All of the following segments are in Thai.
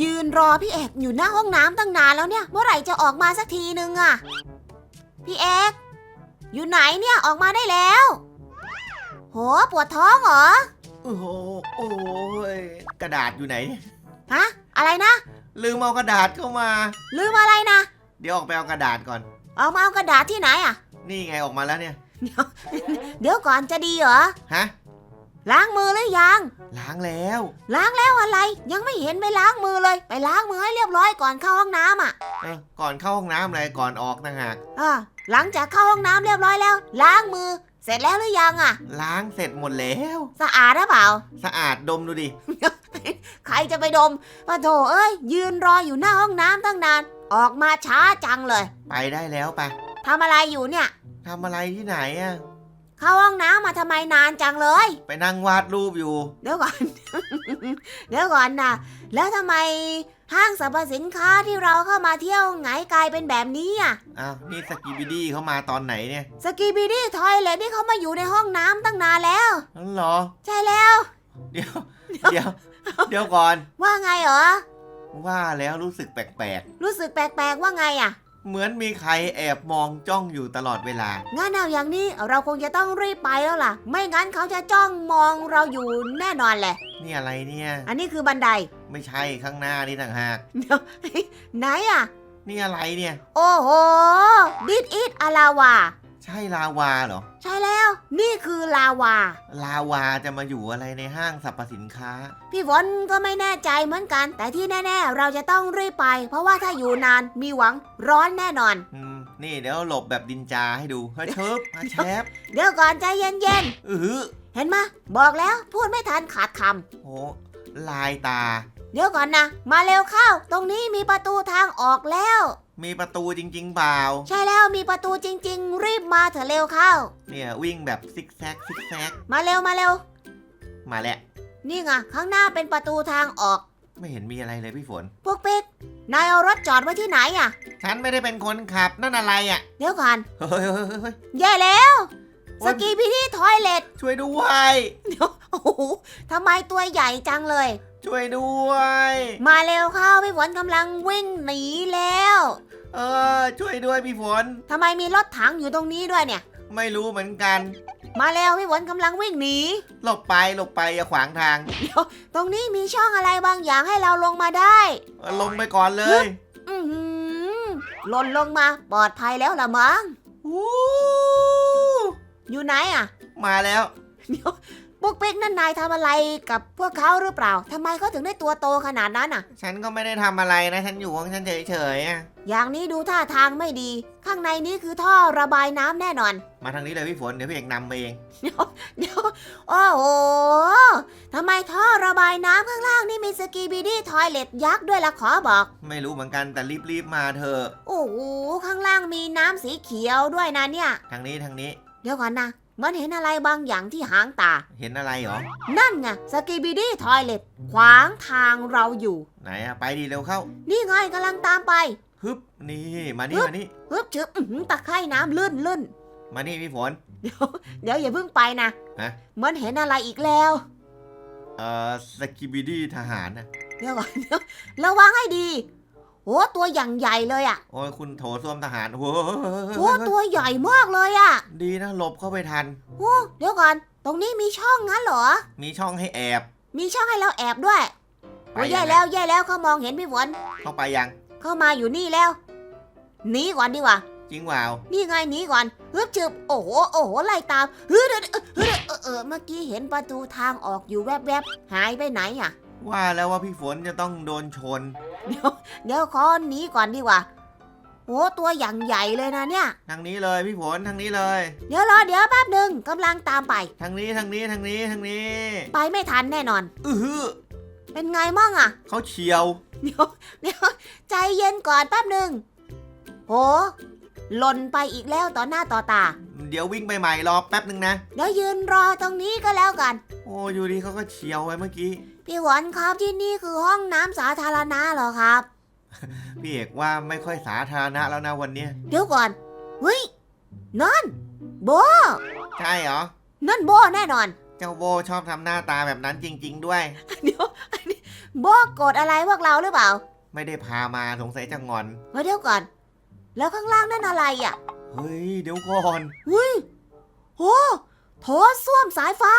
ยืนรอพี่เอกอยู่หน้าห้องน้ำตั้งนานแล้วเนี่ย เมื่อไหร่จะออกมาสักทีนึงอะพี่เอกอยู่ไหนเนี่ยออกมาได้แล้ว โหปวดท้องเหรอโอ้โหโอ้ยกระดาษอยู่ไหน ฮะอะไรนะ ลืมเอากระดาษเข้ามา ลืมอะไรนะ เดี๋ยวออกไปเอากระดาษก่อนออกมาเอากระดาษที่ไหนอะนี่ไงออกมาแล้วเนี่ย เดี๋ยวก่อนจะดีเหรอฮะ ล้างมือหรือยัง ล้างแล้ว ล้างแล้วอะไร ยังไม่เห็นไปล้างมือเลย ไปล้างมือให้เรียบร้อยก่อนเข้าห้องน้ำอะเออก่อนเข้าห้องน้ำอะไรก่อนออกต่างหากอ่าหลังจากเข้าห้องน้ำเรียบร้อยแล้ว ล้างมือ เสร็จแล้วหรือยังอะ ล้างเสร็จหมดแล้ว สะอาดหรือเปล่า สะอาดดมดูดิ ใครจะไปดมปะโถเอ้ย ยืนรออยู่หน้าห้องน้ำตั้งนาน ออกมาช้าจังเลย ไปได้แล้วไปทำอะไรอยู่เนี่ย ทำอะไรที่ไหนอะ เข้าห้องน้ำมาทำไมนานจังเลย ไปนั่งวาดรูปอยู่ เดี๋ยวก่อน เดี๋ยวก่อนนะแล้วทำไมห้างสรรพสินค้าที่เราเข้ามาเที่ยวไงกลายเป็นแบบนี้อะ อ้าว นี่สกีบิดี้เขามาตอนไหนเนี่ยสกีบีดี้ทอยเลทที่เขามาอยู่ในห้องน้ำตั้งนานแล้ว นั่นเหรอ ใช่แล้ว เดี๋ยว เดี๋ยว เดี๋ยวก่อน ว่าไงเหรอ ว่าแล้วรู้สึกแปลกรู้สึกแปลกๆว่าไงอะๆ เหมือนมีใครแอบมองจ้องอยู่ตลอดเวลางั้นเอาอย่างนี้เราคงจะต้องรีบไปแล้วล่ะ ไม่งั้นเขาจะจ้องมองเราอยู่แน่นอนแหละ นี่อะไรเนี่ย อันนี้คือบันได ไม่ใช่ข้างหน้านี่ต่างหากเดี๋ยวไหนอะ นี่อะไรเนี่ย โอ้โหดิดอิดอาลาวา ใช่ลาวาเหรอ ใช่แล้ว นี่คือลาวา ลาวาจะมาอยู่อะไรในห้างสรรพสินค้า พี่ฝนก็ไม่แน่ใจเหมือนกัน แต่ที่แน่ ๆ เราจะต้องรีบไป เพราะว่าถ้าอยู่นานมีหวังร้อนแน่นอน อืม นี่เดี๋ยวหลบแบบดินจาให้ดูเฮ้ยเชิบมาแชฟเดี๋ยวก่อนใจเย็นอือหือๆ เห็นไหมยบอกแล้วพูดไม่ทันขาดคำโหลายตา เดี๋ยวก่อนนะ มาเร็วเข้า ตรงนี้มีประตูทางออกแล้ว มีประตูจริง ๆเปล่า ใช่แล้วมีประตูจริง ๆ รีบมาเถอะเร็วเข้า เนี่ยวิ่งแบบซิกแซกซิกแซกมาเร็วมาเร็ว มาแล้ว นี่ไงข้างหน้าเป็นประตูทางออก ไม่เห็นมีอะไรเลยพี่ฝน พวกปิ๊กนายเอารถจอดไว้ที่ไหนอะ ฉันไม่ได้เป็นคนขับนั่นอะไรอะ เดี๋ยวก่อนเฮ้ยเฮ้ยเฮ้ยเฮ้ย แย่แล้ว โอ๊สย กีพีที่ทอยเลทช่วยด้วย เดี๋ยวโอ้โหทำไมตัวใหญ่จังเลย ช่วยด้วย มาเร็วเข้าพี่ฝนกำลังวิ่งหนีแล้ว เออ ช่วยด้วยพี่ฝน ทำไมมีรถถังอยู่ตรงนี้ด้วยเนี่ย ไม่รู้เหมือนกัน มาเร็วพี่ฝนกำลังวิ่งหนี หลบไปหลบไปอย่าขวางทางเดี๋ยวตรงนี้มีช่องอะไรบางอย่างให้เราลงมาได้เออลงไปก่อนเลย อือหือหล่นลงมาปลอดภัยแล้วละมั้ง วู้อยู่ไหนอะ มาแล้ว เดี๋ยวพวกเป๊กนั่นนายทำอะไรกับพวกเขาหรือเปล่าทำไมเขาถึงได้ตัวโตขนาดนั้นอะ ฉันก็ไม่ได้ทำอะไรนะ ฉันอยู่ของฉันเฉยๆอะ อย่างนี้ดูท่าทางไม่ดี ข้างในนี้คือท่อระบายน้ำแน่นอน มาทางนี้เลยพี่ฝนเดี๋ยวพี่เอกนำไปเอง เดี๋ยวโอ้โหทำไมท่อระบายน้ำข้างล่างนี่มีสกีบีดี้ทอยเลตยักษ์ด้วยล่ะขอบอก ไม่รู้เหมือนกันแต่รีบๆมาเถอะโอ้โหข้างล่างมีน้ำสีเขียวด้วยนะเนี่ย ทางนี้ทางนี้เดี๋ยวก่อนนะ มันเห็นอะไรบางอย่างที่หางตา เห็นอะไรเหรอนั่นไงสกีบีดี้ทอยเลตขวางทางเราอยู่ ไหนอะไปดีเร็วเข้า นี่ไงกำลังตามไป ฮึบนี่มานี่ฮึบมานี่ฮึบชึบอื้อหือตะไคร่น้ำลื่นลื่นมานี่พี่ฝน เดี๋ยวเดี๋ยวอย่าเพิ่งไปนะฮะมันเห็นอะไรอีกแล้ว เอ่อสกิบิดี้ทหารนะเดี๋ยวก่อนเดี๋ยวระวังให้ดีโอ้ตัวอย่างใหญ่เลยอะโอ้ยคุณโถส้วมทหารโอ้โหโอ้ตัวใหญ่มากเลยอะดีนะหลบเข้าไปทัน โอ้เดี๋ยวก่อน ตรงนี้มีช่องงั้นเหรอ มีช่องให้แอบมีช่องให้เราแอบด้วยไปโอ้ยยัแย่งไงแล้วแย่แล้วเขามองเห็นพี่ฝนเข้าไปยัง เข้ามาอยู่นี่แล้วหนีก่อนดีกว่า จริงเปล่านี่ไงหนีก่อนฮึบจึบโอ้โหโอ้โหไล่ตามฮึดเฮ้ยเออเออเมื่อกี้เห็นประตูทางออกอยู่แวบๆหายไปไหนอะ ว่าแล้วว่าพี่ฝนจะต้องโดนชน เดี๋ยวเดี๋ยวขอหนีก่อนดีกว่าโอ้ตัวอย่างใหญ่เลยนะเนี่ย ทางนี้เลยพี่ฝนทางนี้เลย เดี๋ยวรอเดี๋ยวแป๊บหนึ่งกำลังตามไป ทางนี้ทางนี้ทางนี้ทางนี้ ไปไม่ทันแน่นอน อือหือเป็นไงมั่งอะเขาเฉียว เดี๋ยวเดี๋ยวใจเย็นก่อนแป๊บหนึ่งโหหล่นไปอีกแล้วต่อหน้าต่อตา เดี๋ยววิ่งไปใหม่รอแป๊บหนึ่งนะ เดี๋ยวยืนรอตรงนี้ก็แล้วกัน โอ้อยู่ดีเขาก็เฉียวไปเมื่อกี้ พี่หวนครับที่นี่คือห้องน้ำสาธารณะเหรอครับ พี่เอกว่าไม่ค่อยสาธารณะแล้วนะวันเนี้ยเดี๋ยวก่อนเฮ้ยนั่นโบใช่เหรอ นั่นโบแน่นอน เจ้าโบชอบทำหน้าตาแบบนั้นจริง ๆ ด้วย เดี๋ยวอัน นี้บอกกดอะไรพวกเราหรือเปล่าไม่ได้พามาสงสัยจะงอน เฮ้ยเดี๋ยวก่อน แล้วข้างล่างนั่นอะไรอะเฮ้ย เดี๋ยวก่อนเฮ้ยโอ้โถส้วมสายฟ้า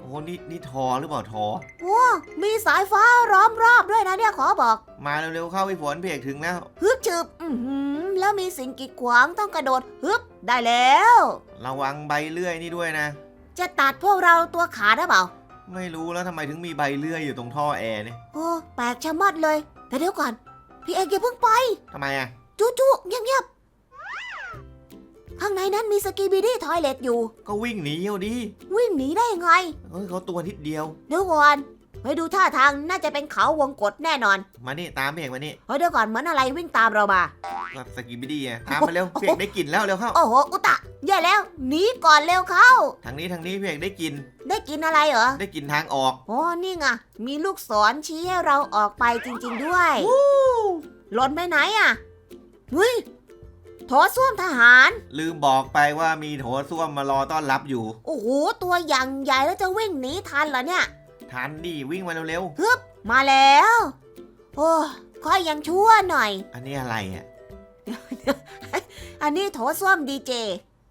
โอ้นี่นี่ทอหรือเปล่าทอ โอ้มีสายฟ้าล้อมรอบด้วยนะเนี่ยขอบอก มาเร็วๆเข้าพี่ฝนพี่เอกถึงแล้วฮึบจึบอือหือแล้วมีสิ่งกีดขวางต้องกระโดดฮึบได้แล้ว ระวังใบเลื่อยนี่ด้วยนะ จะตัดพวกเราตัวขาดหรือเปล่า ไม่รู้แล้วทำไมถึงมีใบเลื่อยอยู่ตรงท่อแอร์เนี่ยโอ้แปลกชะมัดเลยแต่เดี๋ยวก่อน พี่เอกอย่าเพิ่งไปทำไมอะจู้จู้เงียบๆข้างในนั้นมีสกีบีดี้ทอยเลตอยู่ ก็วิ่งหนีเอาดิวิ่งหนีได้ยังไงเฮ้ยเขาตัวนิดเดียว เดี๋ยวก่อน ไปดูท่าทางน่าจะเป็นเขาวงกฏแน่นอน มานี่ตามพี่เอกมานี่เฮ้ยเดี๋ยวก่อนเหมือนอะไรวิ่งตามเรามาก็สกิบบิดี้อะตามมาเร็วพี่เอกได้กลิ่นแล้วเร็วเข้า โอ้โห อุตะแย่แล้วหนีก่อนเร็วเข้า ทางนี้ทางนี้พี่เอกได้กลิ่นได้กินอะไรเหรอ ได้กลิ่นทางออกอ๋อนี่ไงมีลูกศรชี้ให้เราออกไปจริง ๆด้วยหล่นไปไหนอะเฮ้ยโถส้วมทหาร ลืมบอกไปว่ามีโถส้วมมารอต้อนรับอยู่ โอ้โหตัวอย่างใหญ่แล้วจะวิ่งหนีทันเหรอเนี่ย ทันดิวิ่งมาเร็วมาแล้ว โอ้ค่อยยังชั่วหน่อย ๆ อันนี้อะไรอะ อันนี้โถส้วมดีเจ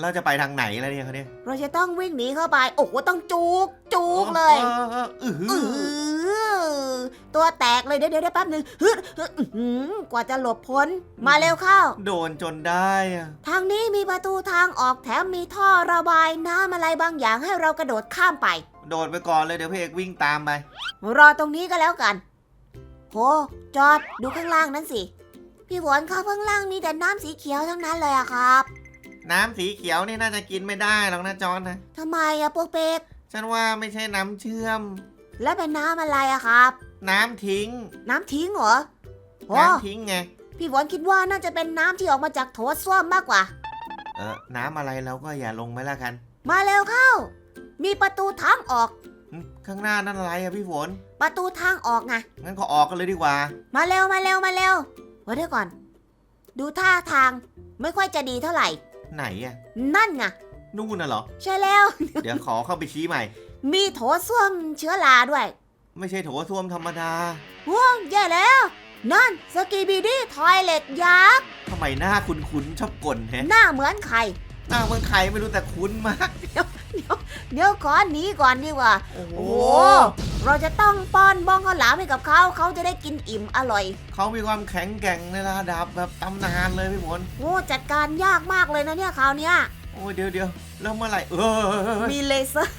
เราจะไปทางไหนแล้วเนี่ยเขาเนี่ยเราจะต้องวิ่งหนีเข้าไป โอ้โหต้องจูกจูกเลยอออออือหือื้ออหือตัวแตกเลยเดี๋ยวเดี๋ยวเดี๋ยวแป๊บหนึงฮึดฮึดอื้อหือกว่าจะหลบพ้น มาเร็วเข้า โดนจนได้อะทางนี้มีประตูทางออกแถมมีท่อระบายน้ำอะไรบางอย่างให้เรากระโดดข้ามไป โดดไปก่อนเลยเดี๋ยวพี่เอกวิ่งตามไป รอตรงนี้ก็แล้วกัน โห จอดดูข้างล่างนั้นสิ พี่ฝนครับข้างล่างมีแต่น้ำสีเขียวทั้งนั้นเลยอะครับ น้ำสีเขียวนี่น่าจะกินไม่ได้หรอกนะจอนนะ ทำไมอะพวกเป็กฉันว่าไม่ใช่น้ำเชื่อม แล้วเป็นน้ำอะไรอะครับ น้ำทิ้ง น้ำทิ้งเหรอโอ้น้ำทิ้งไง พี่ฝนคิดว่าน่าจะเป็นน้ำที่ออกมาจากโถส้วมมากกว่า เออน้ำอะไรเราก็อย่าลงไปละกัน มาเร็วเข้า มีประตูทางออกหึข้างหน้านั่นอะไรอะพี่ฝน ประตูทางออกไงงั้นก็ออกกันเลยดีกว่า มาเร็วมาเร็วมาเร็วเฮ้ยเดี๋ยวก่อน ดูท่าทางไม่ค่อยจะดีเท่าไหร่ ไหนอะนั่นไงนู่นน่ะเหรอ ใช่แล้ว เดี๋ยวขอเข้าไปชี้ใหม่ มีโถส้วมเชื้อราด้วย ไม่ใช่โถส้วมธรรมดาว้าวแย่แล้ว นั่นสกีบีดี้ทอยเลตยักษ์ทำไมหน้าคุ้นๆชอบกลแฮะหน้าเหมือนไข่หน้าเหมือนใครไม่รู้แต่คุ้นมาก เดี๋ยวขอหนีก่อนดีกว่า โอ้โห โอ้โห เราจะต้องป้อนบ้องข้าวหลามให้กับเขา เขาจะได้กินอิ่มอร่อย เขามีความแข็งแกร่งในระดับแบบตำนานเลยพี่ฝนโอ้จัดการยากมากเลยนะเนี่ยคราวเนี้ย โอ้ยเดี๋ยวเดี๋ยวแล้วเมื่อไหร่เออมีเลเซอร์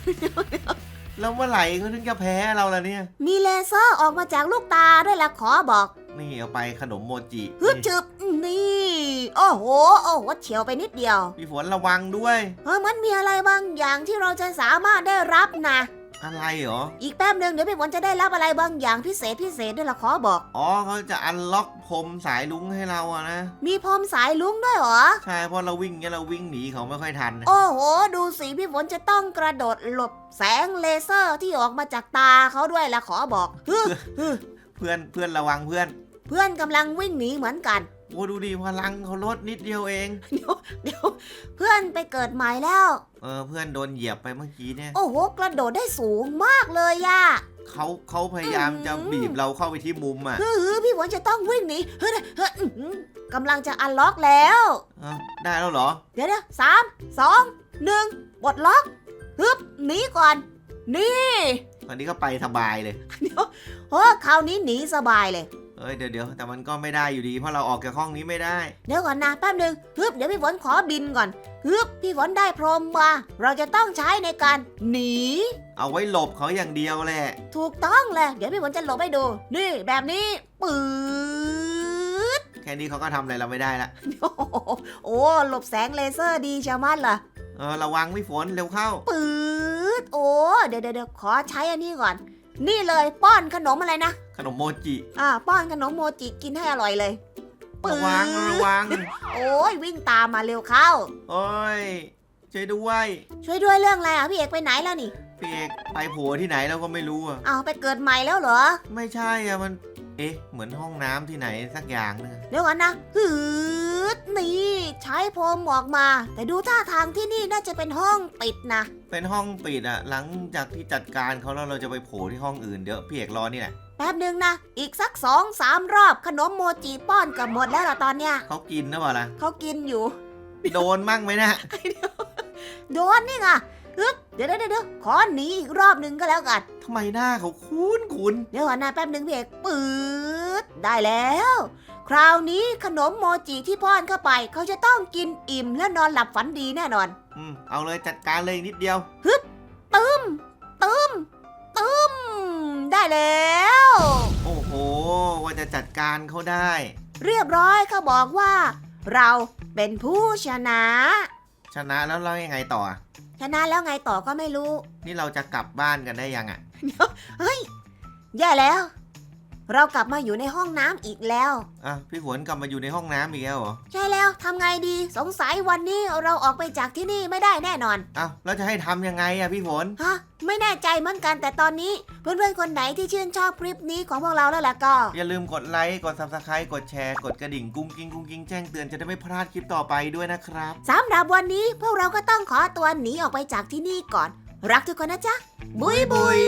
แล้วเมื่อไหร่เขาถึงจะแพ้เราล่ะเนี่ย มีเลเซอร์ออกมาจากลูกตาด้วยล่ะขอบอก นี่เอาไปขนมโมจิฮึดนี่จึบนี่โอ้โหโอ้โหเฉียวไปนิดเดียวพี่ฝนระวังด้วยเฮ้ยมันมีอะไรบางอย่างที่เราจะสามารถได้รับนะ อะไรเหรอ อีกแป๊บหนึ่งเดี๋ยวพี่ฝนจะได้รับอะไรบางอย่างพิเศษพิเศษด้วยล่ะขอบอก อ๋อเขาจะอันล็อกพรมสายลุงให้เราอะนะ มีพรมสายลุงด้วยเหรอ ใช่เพราะเราวิ่งเนี่ยเราวิ่งหนีเขาไม่ค่อยทันนะโอ้โห ดูสิพี่ฝนจะต้องกระโดดหลบแสงเลเซอร์ที่ออกมาจากตาเขาด้วยล่ะขอบอกฮึฮึเพื่อนเพื่อนระวังเพื่อน เพื่อนกำลังวิ่งหนีเหมือนกัน โอ้ดูดิพลังเขาลดนิดเดียวเอง เดี๋ยวเดี๋ยวเพื่อนไปเกิดใหม่แล้ว เออเพื่อนโดนเหยียบไปเมื่อกี้เนี่ยโอ้โหกระโดดได้สูงมากเลยอะ เขาเขาพยายามจะบีบเราเข้าไปที่มุมอะฮึฮึพี่ฝนจะต้องวิ่งหนีเฮ้ยเฮ้ยอื้อหือกำลังจะอันล็อกแล้ว เออได้แล้วเหรอ เดี๋ยวนะสามสองหนึ่งปลดล็อกฮึบหนีก่อน นี่ต อนนี้ก็ไปสบายเลย เดี๋ยวโอ้คราวนี้หนีสบายเลย เอ้ยเดี๋ยวเดี๋ยวแต่มันก็ไม่ได้อยู่ดีเพราะเราออกจากห้องนี้ไม่ได้ เดี๋ยวก่อนนะแป๊บหนึ่งฮึบเดี๋ยวพี่ฝนขอบินก่อนฮึบพี่ฝนได้พรมมา เราจะต้องใช้ในการหนี เอาไว้หลบเขาอย่างเดียวแหละ ถูกต้องเลยเดี๋ยวพี่ฝนจะหลบให้ดู นี่แบบนี้ปืดแค่นี้เขาก็ทำอะไรเราไม่ได้ละ โอ้โหโอ้หลบแสงเลเซอร์ดีชะมัดล่ะเออระวังพี่ฝนเร็วเข้า ปื ดโอ้เดี๋ยวเดี๋ยวเดี๋ยวขอใช้อันนี้ก่อน นี่เลยป้อนขนมอะไรนะ ขนมโมจิ อ่า ป้อนขนมโมจิกินให้อร่อยเลยระวังระวัง โอ้ยวิ่งตามมาเร็วเข้า โอ้ย ช่วยด้วย ช่วยด้วยเรื่องอะไรอะพี่เอกไปไหนแล้วนี่ พี่เอกไปโผล่ที่ไหนเราก็ไม่รู้อะเอาวไปเกิดใหม่แล้วเหรอ ไม่ใช่อะมัน เอ๊ะ เหมือนห้องน้ำที่ไหนสักอย่างนึงเดี๋ยวก่อนนะหื ดนี่ใช้พรมออกมา แต่ดูท่าทางที่นี่น่าจะเป็นห้องปิดนะ เป็นห้องปิดอะหลังจากที่จัดการเขาแล้วเราจะไปโผล่ที่ห้องอื่นเดี๋ยวพี่เอกรอนี่แหละแป๊บหนึ่งนะ อีกสักสองสามรอบขนมโมจิป้อนกับหมดแล้วล่ะตอนเนี้ยเขากินนะเปล่าล่ะเขากินอยู่ โดนมั่งไหมนะโดนนี่ไงฮึบเดี๋ยวเดี๋ยวเดี๋ยวขอหนีอีกรอบหนึ่งก็แล้วกันทำไมหน้าเขาคุ้นคุ้นเดี๋ยวก่อนนะแป๊บหนึ่งพี่เอกปืดได้แล้ว คราวนี้ขนมโมจิที่ป้อนเข้าไป เขาจะต้องกินอิ่มและนอนหลับฝันดีแน่นอน อืมเอาเลยจัดการเลยนิดเดียวตึมตึมตึมได้แล้ว โอ้โห ว่าจะจัดการเขาได้ เรียบร้อยเขาบอกว่า เราเป็นผู้ชนะ ชนะแล้วเรายังไงต่ออะชนะแล้วไงต่อก็ไม่รู้ นี่เราจะกลับบ้านกันได้ยังอะแย่แล้ว เรากลับมาอยู่ในห้องน้ำอีกแล้ว อะพี่ฝนกลับมาอยู่ในห้องน้ำอีกแล้วเหรอใช่แล้วทำไงดีสงสัยวันนี้เราออกไปจากที่นี่ไม่ได้แน่นอน อ้าวเราจะให้ทำยังไงอะพี่ฝน ฮะ ไม่แน่ใจเหมือนกันแต่ตอนนี้ เพื่อนๆคนไหนที่ชื่นชอบคลิปนี้ของพวกเราแล้วล่ะก็ อย่าลืมกดไลค์ กด subscribe กดแชร์ กดกระดิ่งกุ้งกิ้งกุ้งกิ้งแจ้งเตือนจะได้ไม่พลาดคลิปต่อไปด้วยนะครับ สำหรับวันนี้พวกเราก็ต้องขอตัวหนีออกไปจากที่นี่ก่อน รักทุกคนนะจ๊ะ บุยบุย